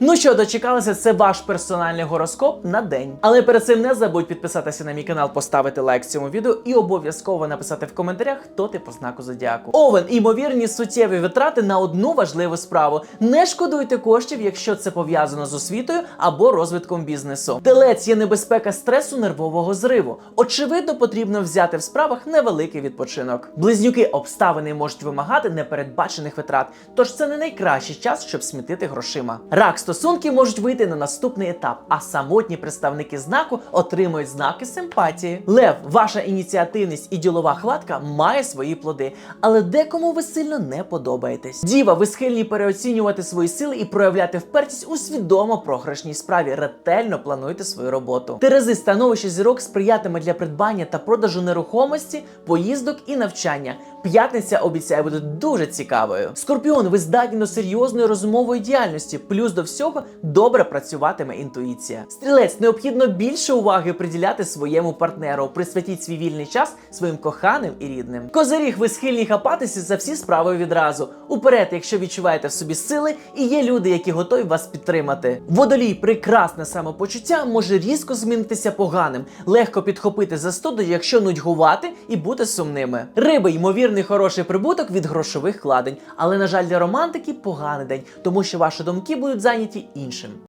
Ну що, дочекалися, це ваш персональний гороскоп на день. Але перед цим не забудь підписатися на мій канал, поставити лайк цьому відео і обов'язково написати в коментарях, хто ти по знаку зодіаку. Овен, імовірні суттєві витрати на одну важливу справу. Не шкодуйте коштів, якщо це пов'язано з освітою або розвитком бізнесу. Телець є небезпека стресу нервового зриву. Очевидно, потрібно взяти в справах невеликий відпочинок. Близнюки обставини можуть вимагати непередбачених витрат, тож це не найкращий час, щоб смітити грошима. Рак стосунки можуть вийти на наступний етап, а самотні представники знаку отримують знаки симпатії. Лев, ваша ініціативність і ділова хватка має свої плоди, але декому ви сильно не подобаєтесь. Діва, ви схильні переоцінювати свої сили і проявляти впертість у свідомо програшній справі. Ретельно плануйте свою роботу. Терези становище зірок сприятиме для придбання та продажу нерухомості, поїздок і навчання. П'ятниця обіцяє бути дуже цікавою. Скорпіон, ви здатні до серйозної розумової діяльності. Плюс до всього добре працюватиме інтуїція. Стрілець необхідно більше уваги приділяти своєму партнеру. Присвятіть свій вільний час своїм коханим і рідним. Козиріг, ви схильні хапатися за всі справи відразу. Уперед, якщо відчуваєте в собі сили, і є люди, які готові вас підтримати. Водолій, прекрасне самопочуття може різко змінитися поганим, легко підхопити застуду, якщо нудьгувати і бути сумними. Риби, ймовірний хороший прибуток від грошових вкладень, але на жаль, для романтики поганий день, тому що ваші думки будуть зайняті іншим.